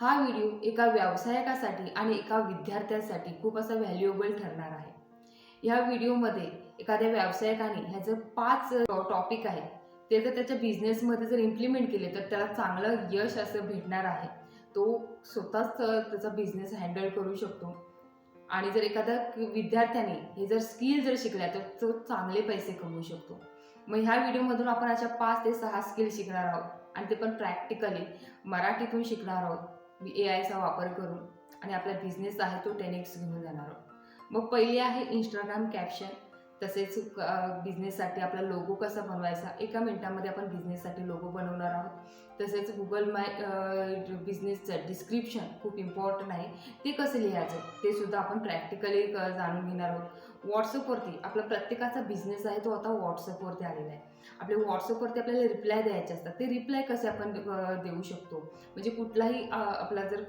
हा व्हिडिओ एका व्यावसायिकासाठी आणि एका विद्यार्थ्यासाठी खूप असा व्हॅल्युएबल ठरणार आहे. या व्हिडिओमध्ये एखाद्या व्यावसायिकाने ह्याचं पाच टॉपिक आहे ते जर त्याच्या बिझनेसमध्ये जर इम्प्लिमेंट केले तर त्याला चांगलं यश असं भेटणार आहे. तो स्वतःच त्याचा बिझनेस हँडल करू शकतो. आणि जर एखाद्या विद्यार्थ्याने हे जर स्किल जर शिकल्या तर तो चांगले पैसे कमवू शकतो. मग ह्या व्हिडिओमधून आपण अशा पाच ते सहा स्किल शिकणार आहोत. आणि ते पण प्रॅक्टिकली मराठीतून शिकणार आहोत. ए आयचा वापर करून आणि आपला बिझनेस आहे तो टेन एक्स घेऊन जाणार आहोत. मग पहिले आहे इंस्टाग्राम कॅप्शन तसेच बिझनेससाठी आपला लोगो कसा बनवायचा एका मिनटामध्ये आपण बिझनेससाठी लोगो बनवणार आहोत. तसेच गुगल माय बिझनेसचं डिस्क्रिप्शन खूप इम्पॉर्टंट आहे. ते कसं लिहायचं ते सुद्धा आपण प्रॅक्टिकली जाणून घेणार आहोत. व्हॉट्सअपवरती आपला प्रत्येकाचा बिझनेस आहे तो आता व्हॉट्सअपवरती आलेला आहे. आपल्या व्हॉट्सअपवरती आपल्याला रिप्लाय द्यायचे असतात. ते रिप्लाय कसे आपण देऊ शकतो? म्हणजे कुठलाही आपला जर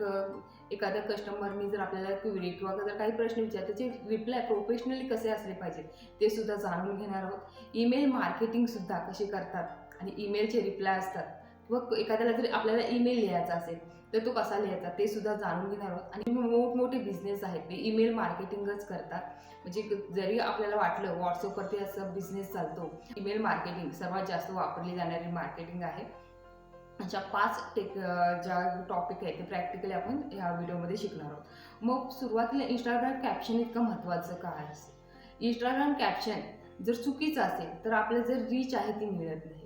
एखाद्या कस्टमरनी जर आपल्याला क्युरी किंवा जर काही प्रश्न विचार त्याचे रिप्लाय प्रोफेशनली कसे असले पाहिजेत ते सुद्धा जाणून घेणार आहोत. ईमेल मार्केटिंगसुद्धा कशी करतात आणि ईमेलचे रिप्लाय असतात. व एखाद्याला जर आपल्याला ईमेल लिहायचा असेल तर तो कसा लिहायचा ते सुद्धा जाणून घेणार आहोत. आणि मोठमोठे बिझनेस आहेत ते ईमेल मार्केटिंगच करतात. म्हणजे जरी आपल्याला वाटलं व्हॉट्सअपवरती असं बिझनेस चालतो ईमेल मार्केटिंग सर्वात जास्त वापरली जाणारी मार्केटिंग आहे. अशा पाच टेक ज्या टॉपिक आहेत ते प्रॅक्टिकली आपण ह्या व्हिडिओमध्ये शिकणार आहोत. मग सुरुवातीला इंस्टाग्राम कॅप्शन इतकं महत्त्वाचं का आहे इंस्टाग्राम कॅप्शन जर चुकीचं असेल तर आपलं जर रीच आहे ती मिळत नाही.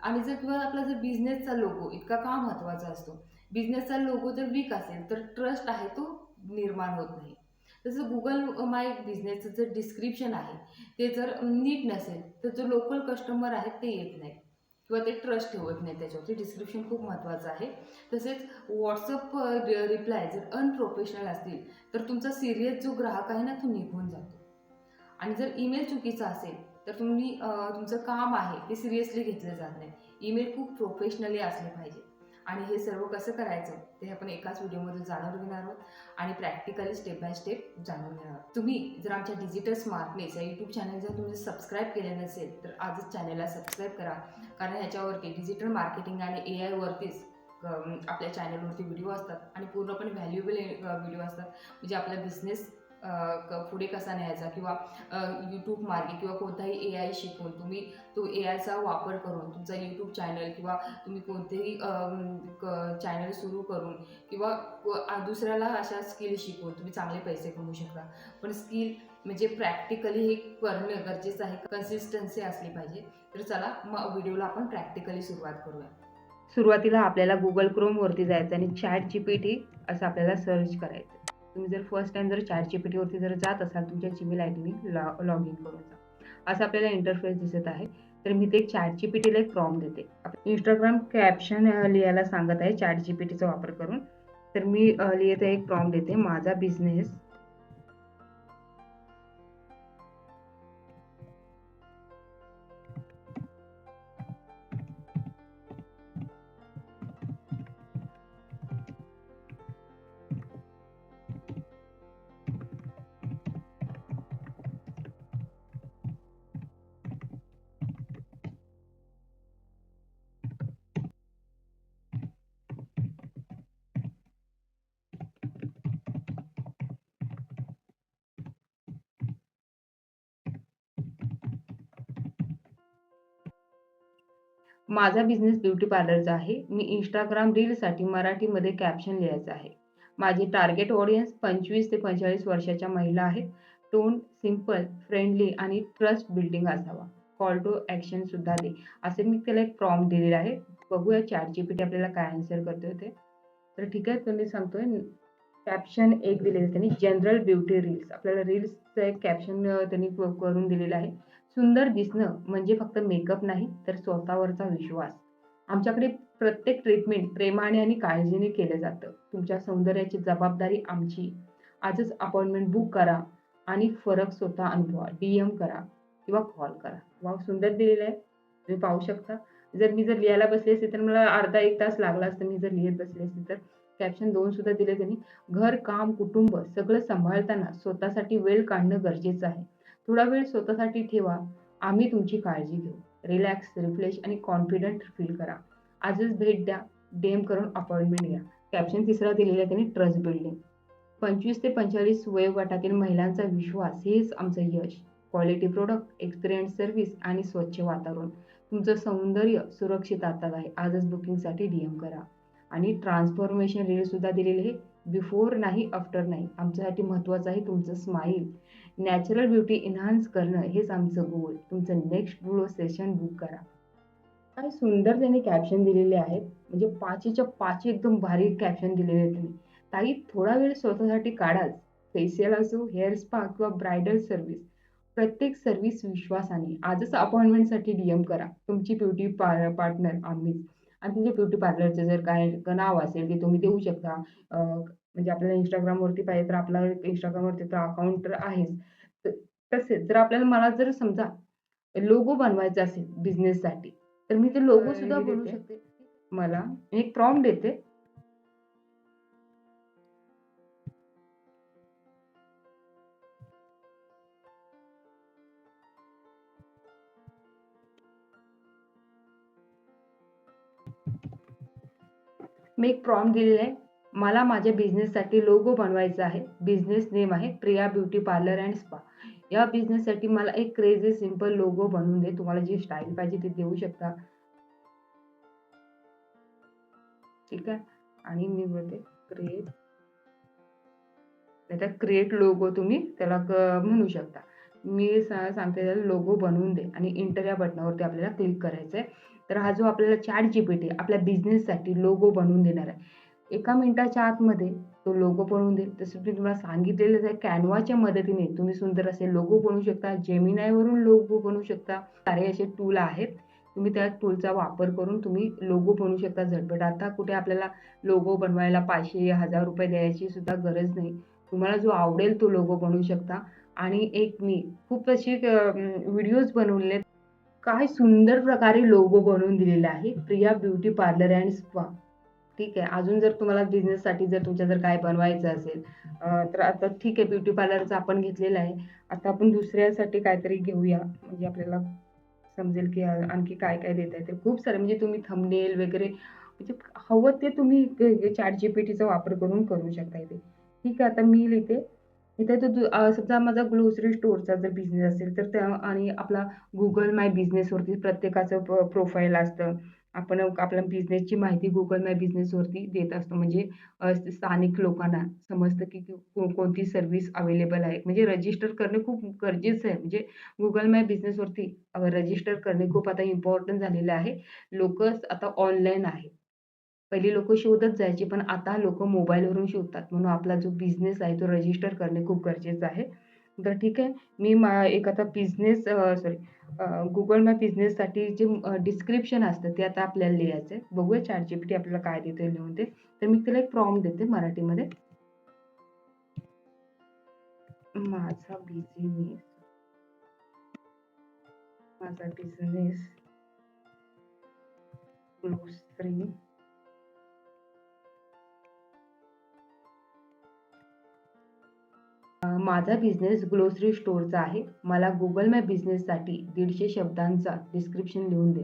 आणि जर किंवा आपला जर बिझनेसचा लोगो इतका का महत्त्वाचा असतो? बिझनेसचा लोगो जर वीक असेल तर ट्रस्ट आहे तो निर्माण होत नाही. तसं गुगल माय बिझनेसचं जर डिस्क्रिप्शन आहे ते जर नीट नसेल तर जो लोकल कस्टमर आहेत ते येत नाही किंवा ते ट्रस्ट ठेवत नाही त्याच्यावरती डिस्क्रिप्शन खूप महत्त्वाचं आहे. तसेच व्हॉट्सअप रिप्लाय जर अनप्रोफेशनल असतील तर तुमचा सिरियस जो ग्राहक आहे ना तो निघून जातो. आणि जर ईमेल चुकीचा असेल तर तुम्ही तुमचं काम आहे ते सिरियसली घेतलं जात नाही. ईमेल खूप प्रोफेशनली असले पाहिजे. आणि हे सर्व कसं करायचं ते आपण एकाच व्हिडिओमधून जाणून घेणार आहोत आणि प्रॅक्टिकली स्टेप बाय स्टेप जाणून घेणार आहोत. तुम्ही जर आमच्या डिजिटल स्मार्टनेस या यूट्यूब चॅनल जर तुम्ही सबस्क्राईब केले नसेल तर आजच चॅनलला सबस्क्राईब करा. कारण ह्याच्यावरती डिजिटल मार्केटिंग आणि ए आयवरतीच आपल्या चॅनलवरती व्हिडिओ असतात आणि पूर्णपणे व्हॅल्युएबल व्हिडिओ असतात. म्हणजे आपला बिझनेस पुढे कसा न्यायचा किंवा यूट्यूब मार्गे किंवा कोणताही ए आय शिकून तुम्ही तो ए आयचा वापर करून तुमचा यूट्यूब चॅनल किंवा तुम्ही कोणतेही चॅनल सुरू करून किंवा दुसऱ्याला अशा स्किल शिकून तुम्ही चांगले पैसे कमवू शकता. पण स्किल म्हणजे प्रॅक्टिकली हे करणं गरजेचं आहे. कन्सिस्टन्सी असली पाहिजे. तर चला मग व्हिडिओला आपण प्रॅक्टिकली सुरुवात करूया. सुरुवातीला आपल्याला गुगल क्रोमवरती जायचं आणि चॅट जी पी टी असं आपल्याला सर्च करायचं. तुम्ही जर फर्स्ट टाइम जर चॅट जीपीटीवरती जर जात असाल तुमच्या जीमेल आय डीने लॉग इन करून जा असं आपल्याला इंटरफेस दिसत आहे. तर मी ते चॅट जी पी टीला एक फॉर्म देते. इंस्टाग्राम कॅप्शन लिहायला सांगत आहे चॅट जी पी टीचा वापर करून. तर मी लिहित एक प्रॉम देते. माझा बिझनेस माझा बिझनेस ब्युटी पार्लरचा आहे. मी इंस्टाग्राम रीलसाठी मराठीमध्ये कॅप्शन लिहायचं आहे. माझी टार्गेट ऑडियन्स पंचवीस ते पंचेचाळीस वर्षाच्या महिला आहेत. टोन सिंपल फ्रेंडली आणि ट्रस्ट बिल्डिंग असावा. कॉल टू ॲक्शन सुद्धा दे. असे मी त्याला एक प्रॉम दिलेला आहे. बघूया चॅट जी पी टी आपल्याला काय आन्सर करतोय ते. तर ठीक आहे तर मी सांगतोय. कॅप्शन एक दिलेलं त्यांनी. जनरल ब्युटी रील्स आपल्याला रील्सचं एक कॅप्शन त्यांनी करून दिलेलं आहे. सुंदर दिसणं म्हणजे फक्त मेकअप नाही तर स्वतःवरचा विश्वास. आमच्याकडे प्रत्येक ट्रीटमेंट प्रेमाने आणि काळजीने केलं जातं. तुमच्या सौंदर्याची जबाबदारी आमची. आजच अपॉइंटमेंट बुक करा आणि फरक स्वतः अनुभवा. डी एम करा किंवा कॉल करा. वा सुंदर दिलेलं आहे. तुम्ही पाहू शकता. जर मी जर लिहायला बसले असते तर मला अर्धा एक तास लागला असतं मी जर लिहित बसले असते तर. कॅप्शन दोन सुद्धा दिले त्यांनी. घर काम कुटुंब सगळं सांभाळताना स्वतःसाठी वेळ काढणं गरजेचं आहे. थोडा वेळ स्वतःसाठी ठेवा. आम्ही तुमची काळजी घेऊ. रिलॅक्स रिफ्रेश आणि कॉन्फिडंट फील करा. आजच भेट द्या. डेम करून अपॉइंटमेंट घ्या. कॅप्शन तिसरा दिलेला आहे त्यांनी ट्रस्ट बिल्डिंग पंचवीस ते पंचेचाळीस वयोगटातील महिलांचा विश्वास हेच आमचं यश. क्वालिटी प्रोडक्ट एक्सपिरियन्स सर्व्हिस आणि स्वच्छ वातावरण. तुमचं सौंदर्य सुरक्षित हातात आहे. आजच बुकिंगसाठी डी एम करा. आणि ट्रान्सफॉर्मेशन रील सुद्धा हे आहे. बिफोर नाही आफ्टर नाही. आमच्यासाठी महत्त्वाचं आहे तुमचं स्माईल नॅचरल ब्युटी इन्हान्स करणं हेच आमचं गोल तुमचं नेक्स्ट ब्लू सेशन बुक करा. काय सुंदर त्यांनी कॅप्शन दिलेले आहेत म्हणजे पाचीच्या पाची एकदम भारी कॅप्शन दिलेले आहेत त्यांनी. ताई थोडा वेळ स्वतःसाठी काढाच फेशियल असो हेअर स्पा किंवा ब्रायडल सर्व्हिस प्रत्येक सर्व्हिस विश्वासाने. आजच अपॉइंटमेंटसाठी डी एम करा. तुमची ब्युटी पार पार्टनर आम्हीच. आणि तुमच्या ब्युटी पार्लरचं जर काय नाव असेल ते तुम्ही देऊ शकता. म्हणजे आपल्याला इंस्टाग्रामवरती पाहिजे तर आपला इंस्टाग्रामवरती तर अकाउंट तर आहेच. तसेच जर आपल्याला मला जर समजा लोगो बनवायचा असेल बिझनेससाठी तर मी ते लोगो सुद्धा बनवू. शकते. मला एक प्रॉम्प्ट देते. मी एक प्रॉम्प्ट दिलेला आहे. मला माझ्या बिझनेससाठी लोगो बनवायचा आहे. बिझनेस नेम आहे Priya beauty parlour and spa. या बिझनेससाठी मला एक क्रेझी सिंपल लोगो बनवून दे. तुम्हाला जी स्टाईल पाहिजे ती देऊ शकता. ठीक आहे? आणि मी बोलते क्रिएट नाही तर क्रिएट लोगो तुम्ही त्याला म्हणू शकता. मी सा- सांगते त्याला लोगो बनवून दे. आणि इंटर या बटनावरती आपल्याला क्लिक करायचं आहे तर हा जो आपल्याला चॅट जीपीटी आपल्या बिझनेससाठी लोगो बनवून देणार आहे. एका मिनिटाच्या आतमध्ये तो लोगो बनवून देईल. तसं मी तुम्हाला सांगितलेलंच आहे कॅनवाच्या मदतीने तुम्ही सुंदर असे लोगो बनवू शकता. जेमिनायवरून लोगो बनवू शकता. सारे असे टूल आहेत. तुम्ही त्या टूलचा वापर करून तुम्ही लोगो बनवू शकता झटपट. आता कुठे आपल्याला लोगो बनवायला पाचशे हजार रुपये द्यायची सुद्धा गरज नाही. तुम्हाला जो आवडेल तो लोगो बनवू शकता. आणि एक मी खूप अशी व्हिडिओज बनवले काय सुंदर प्रकारे लोगो बनवून दिलेला आहे. Priya beauty parlour and spa. ठीक आहे. अजून जर तुम्हाला बिझनेससाठी जर तुमच्या जर काय बनवायचं असेल तर आता ठीक आहे ब्युटी पार्लरचं आपण घेतलेलं आहे. आता आपण दुसऱ्यासाठी काहीतरी घेऊया. म्हणजे आपल्याला समजेल की आणखी काय काय देत आहे ते खूप सारे म्हणजे तुम्ही थंबनेल वगैरे म्हणजे हवं ते तुम्ही चॅट जी पी टीचा वापर करून करू शकता इथे. ठीक आहे आता मी लिहिते. इथे तो समजा माझा ग्लोसरी स्टोअरचा जर बिझनेस असेल तर त्या आणि आपला गुगल माय बिझनेसवरती प्रत्येकाचं प्रोफाईल असतं. आपण आपल्या बिझनेसची माहिती गुगल माय बिझनेसवरती देत असतो. म्हणजे स्थानिक लोकांना समजतं की कोणती सर्व्हिस अवेलेबल आहे. म्हणजे रजिस्टर करणे खूप गरजेचं आहे. म्हणजे गुगल माय बिझनेसवरती रजिस्टर करणे खूप आता इम्पॉर्टंट झालेलं आहे. लोक आता ऑनलाईन आहे पहिली लोक शोधत जायचे पण आता लोक मोबाईलवरून शोधतात. म्हणून आपला जो बिझनेस आहे तो रजिस्टर करणे खूप गरजेचं आहे. तर ठीक आहे. मी मा एक आता बिझनेस सॉरी गुगल मॅप बिझनेससाठी जे डिस्क्रिप्शन असतं ते आता आपल्याला लिहायचं आहे. बघूया चॅट जी पी टी आपल्याला काय देते लिहून ते तर मी त्याला एक प्रॉम देते मराठीमध्ये. माझा बिझनेस माझा बिझनेस ग्रोसरी माझा बिझनेस ग्लोसरी स्टोअरचा आहे. मला गुगल मॅप बिझनेससाठी दीडशे शब्दांचा डिस्क्रिप्शन लिहून दे.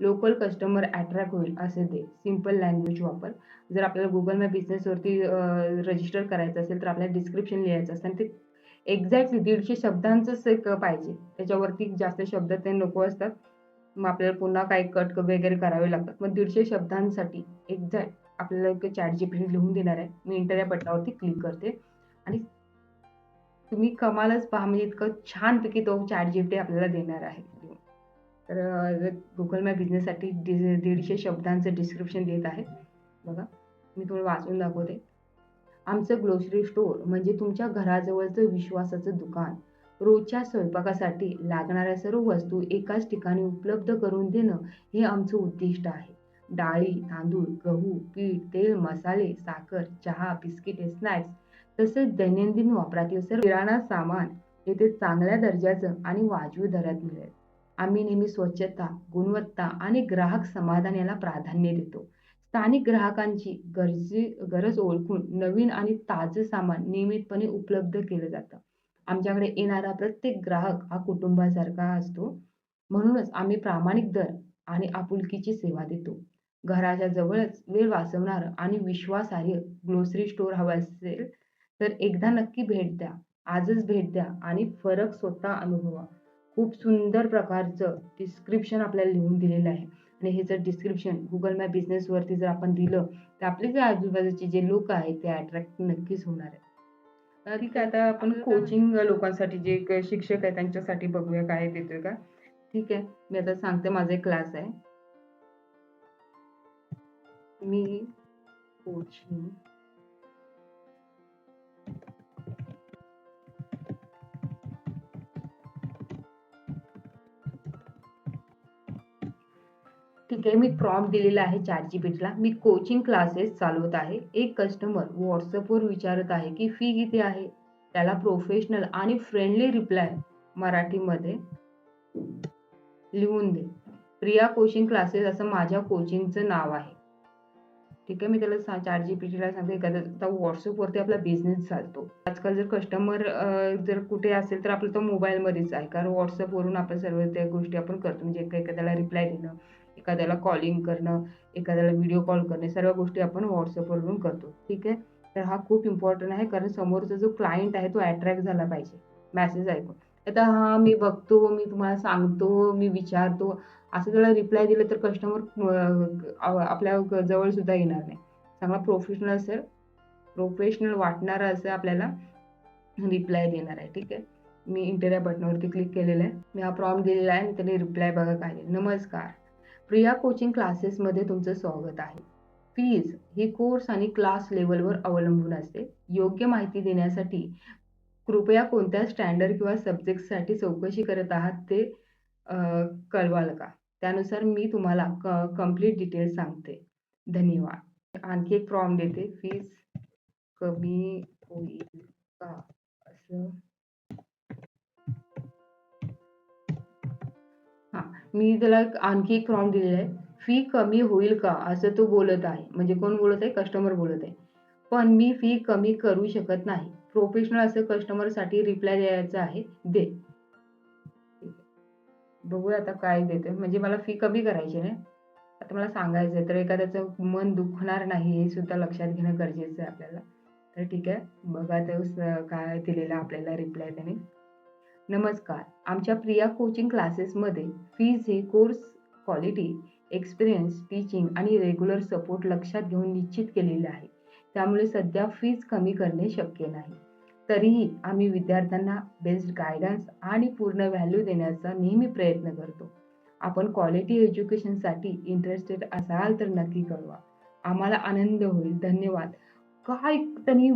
लोकल कस्टमर अट्रॅक्ट होईल असे दे. सिंपल लँग्वेज वापर. जर आपल्याला गुगल मॅप बिझनेसवरती रजिस्टर करायचं असेल तर आपल्याला डिस्क्रिप्शन लिहायचं असतं. आणि ते एक्झॅक्टली दीडशे शब्दांचंच एक पाहिजे. त्याच्यावरती जास्त शब्द ते नको असतात. मग आपल्याला पुन्हा काही कट वगैरे करावे लागतात. मग दीडशे शब्दांसाठी एक्झॅक्ट आपल्याला एक चॅट जी लिहून देणार आहे. मी इंटर या बटनावरती क्लिक करते. आणि तुम्ही कमालच पहा म्हणजे इतकं छानपैकी तो चॅट जी पी आपल्याला देणार आहे. तर गुगल मॅप बिझनेससाठी डि दीडशे शब्दांचं डिस्क्रिप्शन देत आहे. बघा मी तुम्हाला वाचून दाखवते. आमचं ग्रोसरी स्टोअर म्हणजे तुमच्या घराजवळचं विश्वासाचं दुकान. रोजच्या स्वयंपाकासाठी लागणाऱ्या सर्व वस्तू एकाच ठिकाणी उपलब्ध करून देणं हे आमचं उद्दिष्ट आहे. डाळी तांदूळ गहू पीठ तेल मसाले साखर चहा बिस्किटे स्नॅक्स तसेच दैनंदिन वापरातील सर्व किराणा सामान येथे चांगल्या दर्जाचं आणि वाजवी दरात मिळेल. आम्ही नेहमी स्वच्छता गुणवत्ता आणि ग्राहक समाधान याला प्राधान्य देतो. स्थानिक ग्राहकांची गरजे गरज ओळखून नवीन आणि ताजं सामान नियमितपणे उपलब्ध केलं जातं. आमच्याकडे येणारा प्रत्येक ग्राहक हा कुटुंबासारखा असतो. म्हणूनच आम्ही प्रामाणिक दर आणि आपुलकीची सेवा देतो. घराच्या जवळच वेळ वाचवणारं आणि विश्वासार्ह ग्रोसरी स्टोअर हवा असेल तर एकदा नक्की भेट द्या. आजच भेट द्या आणि फरक स्वतः अनुभवा. खूप सुंदर प्रकारचं डिस्क्रिप्शन आपल्याला लिहून दिलेलं आहे. आणि हे जर डिस्क्रिप्शन गुगल मॅप बिझनेसवरती जर आपण दिलं तर आपले जे आजूबाजूचे जे लोक आहेत ते अट्रॅक्ट नक्कीच होणार आहे ठीक आहे. आता आपण कोचिंग लोकांसाठी जे शिक्षक आहे त्यांच्यासाठी बघूया काय देतोय का? ठीक आहे. मी आता सांगते माझा एक क्लास आहे. मी कोचिंग ठीक आहे मी प्रॉम्प्ट दिलेला आहे चॅट जीपीटीला मी कोचिंग क्लासेस चालवत आहे. एक कस्टमर व्हॉट्सअपवर विचारत आहे की फी किती आहे? त्याला प्रोफेशनल आणि फ्रेंडली रिप्लाय मराठीमध्ये लिहून दे. प्रिया कोचिंग क्लासेस असं माझ्या कोचिंगचं नाव आहे. ठीक आहे मी त्याला सा चॅट जीपीटीला सांगते. एखादा आता व्हॉट्सअपवरती आपला बिझनेस चालतो. आजकाल जर कस्टमर जर कुठे असेल तर आपलं तो मोबाईलमध्येच आहे. कारण व्हॉट्सअपवरून आपण सर्व त्या गोष्टी आपण करतो. म्हणजे एका- एखाद्याला रिप्लाय देणं एखाद्याला कॉलिंग करणं एखाद्याला व्हिडिओ कॉल करणे सर्व गोष्टी आपण व्हॉट्सअपवरून करतो ठीक आहे? तर हा खूप इम्पॉर्टंट आहे कारण समोरचा जो क्लायंट आहे तो अट्रॅक्ट झाला पाहिजे. मॅसेज ऐकून. आता हा मी बघतो मी तुम्हाला सांगतो मी विचारतो असं त्याला रिप्लाय दिलं तर कस्टमर आपल्या जवळसुद्धा जवळ सुद्धा येणार नाही. चांगला प्रोफेशनल असेल प्रोफेशनल वाटणारा असं आपल्याला रिप्लाय देणार आहे ठीक आहे? मी इंटरव्ह्या बटनावरती क्लिक केलेलं आहे. मी हा प्रॉम्प्ट दिलेला आहे आणि त्याने रिप्लाय बघा काय नमस्कार. प्रिया कोचिंग क्लासेसमध्ये तुमचं स्वागत आहे. फीज ही कोर्स आणि क्लास लेवलवर अवलंबून असते. योग्य माहिती देण्यासाठी कृपया कोणत्या स्टँडर्ड किंवा सब्जेक्टसाठी चौकशी करत आहात ते कळवाल का? त्यानुसार मी तुम्हाला क कंप्लीट डिटेल्स सांगते. धन्यवाद. आणखी एक फॉर्म देते. फीज कमी होईल. मी त्याला एक- आणखी एक फॉर्म दिलेला आहे. फी कमी होईल का? असं तो बोलत आहे. म्हणजे कोण बोलत आहे? कस्टमर बोलत आहे. पण मी फी कमी करू शकत नाही. प्रोफेशनल असं कस्टमरसाठी रिप्लाय द्यायचा आहे. दे. बघूया आता काय देते म्हणजे मला फी कमी करायची नाही आता मला सांगायचं आहे. तर एखाद्याचं मन दुखणार नाही हे सुद्धा लक्षात घेणं गरजेचं आहे आपल्याला. तर ठीक आहे. बघा तर काय दिलेलं आपल्याला रिप्लाय त्याने. नमस्कार. आमच्या प्रिया कोचिंग क्लासेसमध्ये फीज हे कोर्स क्वालिटी एक्सपिरियन्स टीचिंग आणि रेग्युलर सपोर्ट लक्षात घेऊन निश्चित केलेले आहे. त्यामुळे सध्या फीज कमी करणे शक्य नाही. तरीही आम्ही विद्यार्थ्यांना बेस्ट गायडन्स आणि पूर्ण व्हॅल्यू देण्याचा नेहमी प्रयत्न करतो. आपण क्वालिटी एज्युकेशनसाठी इंटरेस्टेड असाल तर नक्की कळवा. आम्हाला आनंद होईल. धन्यवाद. काय त्यांनी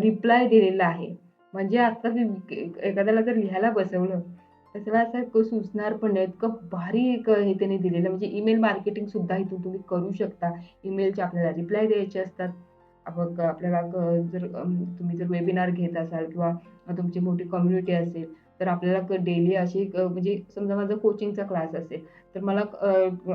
रिप्लाय दिलेला आहे? म्हणजे आता मी एखाद्याला जर लिहायला बसवलं तर त्याला असं क- सुचणार पण नाही. इतकं भारी एक हे त्याने दिलेलं. म्हणजे ईमेल मार्केटिंग सुद्धा इथून तुम्ही करू शकता. ईमेलचे आपल्याला रिप्लाय द्यायचे असतात. आपण आपल्याला क- जर तुम्ही जर वेबिनार घेत असाल किंवा तुमची मोठी कम्युनिटी असेल तर आपल्याला डेली अशी क- म्हणजे समजा माझा कोचिंगचा क्लास असेल तर मला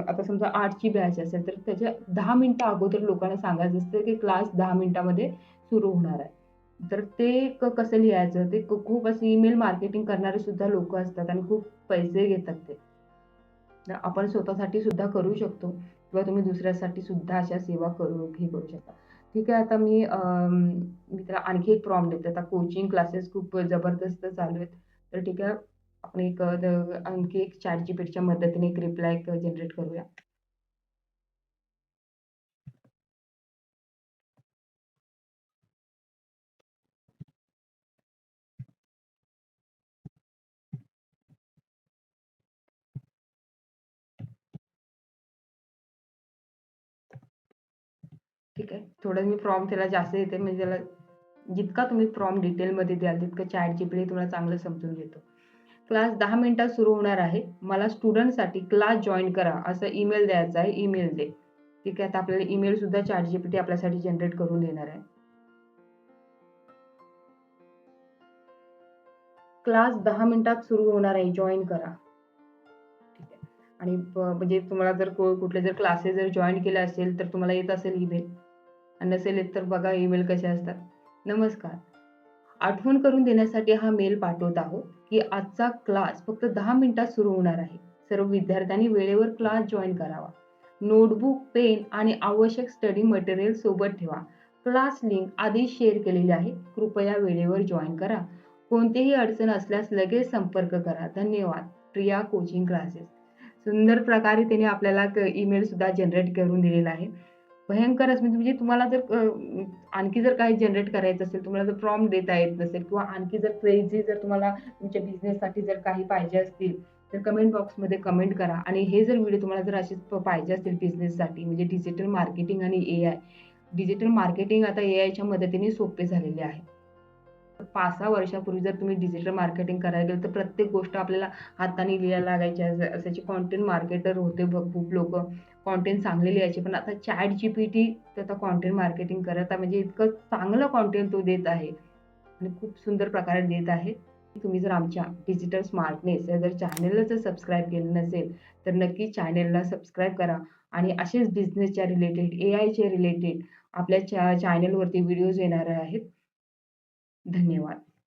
आता समजा आठची बॅच असेल तर त्याच्या दहा मिनटं अगोदर लोकांना सांगायचं असतं की क्लास दहा मिनटामध्ये सुरू होणार आहे. तर ते क कसं लिहायचं? ते क- खूप असं ईमेल मार्केटिंग करणारे सुद्धा लोक असतात आणि खूप पैसे घेतात ते. तर आपण स्वतःसाठी सुद्धा करू शकतो किंवा तुम्ही दुसऱ्यासाठी सुद्धा अशा सेवा करू हे करू शकता. ठीक आहे आता मी मित्र मी त्याला आणखी एक प्रॉब्लेम देते. आता कोचिंग क्लासेस खूप जबरदस्त चालू आहेत. तर ठीक आहे आपण एक आणखी एक चॅट जीपीटीच्या मदतीने एक रिप्लाय जनरेट करूया. ठीक आहे. थोडं मी प्रॉम त्याला जास्त देते म्हणजे त्याला जितका तुम्ही प्रॉम डिटेलमध्ये द्याल तितकं चॅट जीपीटी तुम्हाला चांगलं समजून घेतो. क्लास दहा मिनिटात सुरू होणार आहे. मला स्टुडंटसाठी क्लास जॉईन करा असं ईमेल द्यायचा आहे ईमेल दे. ठीक आहे आता आपल्याला ईमेल सुद्धा चॅट जीपीटी आपल्यासाठी जनरेट करून देणार आहे. क्लास दहा मिनिटात सुरू होणार आहे जॉईन करा. ठीक आहे. आणि म्हणजे तुम्हाला जर कुठले जर क्लासेस जर जॉईन केले असेल तर तुम्हाला येत असेल ईमेल आणि नसेल येत तर बघा ईमेल कसे असतात. नमस्कार. आठवण करून देण्यासाठी हा मेल पाठवत आहोत की आजचा क्लास फक्त दहा मिनिटात सुरू होणार आहे. सर्व विद्यार्थ्यांनी वेळेवर क्लास जॉईन करावा. नोटबुक पेन आणि आवश्यक स्टडी मटेरियल सोबत ठेवा. क्लास लिंक आधीच शेअर केलेली आहे. कृपया वेळेवर जॉईन करा. कोणतीही अडचण असल्यास लगेच संपर्क करा. धन्यवाद. प्रिया कोचिंग क्लासेस सुंदर प्रकारे त्याने आपल्याला ईमेल सुद्धा जनरेट करून दिलेला आहे. भयंकरच. म्हणजे म्हणजे तुम्हाला जर आणखी जर काही जनरेट करायचं असेल तुम्हाला जर फॉर्म देता येत नसेल किंवा आणखी जर क्रेझी जर तुम्हाला तुमच्या बिझनेससाठी जर काही पाहिजे असतील तर कमेंट बॉक्समध्ये कमेंट करा. आणि हे जर व्हिडिओ तुम्हाला जर असेच प- पाहिजे असतील बिझनेससाठी म्हणजे डिजिटल मार्केटिंग आणि ए आय डिजिटल मार्केटिंग आता ए आयच्या मदतीने सोपे झालेले आहे. पाच सहा वर्षापूर्वी जर तुम्ही डिजिटल मार्केटिंग करायला गेलं तर प्रत्येक गोष्ट आपल्याला हाताने लिहायला लागायची. असायची कॉन्टेंट मार्केटर होते ब- खूप लोक. कॉन्टेंट चांगले यायची. पण आता चॅट जी पी टी आता कॉन्टेंट मार्केटिंग करत आहे. म्हणजे इतकं चांगलं कॉन्टेंट तो देत आहे. आणि खूप सुंदर प्रकारे देत आहे. तुम्ही जर आमच्या डिजिटल स्मार्टनेस या जर चॅनेलला जर सबस्क्राईब केलं नसेल तर नक्की चॅनेलला सबस्क्राईब करा. आणि असेच बिझनेसच्या रिलेटेड ए आयच्या रिलेटेड आपल्या चॅ चॅनेलवरती व्हिडिओज येणार आहेत. धन्यवाद.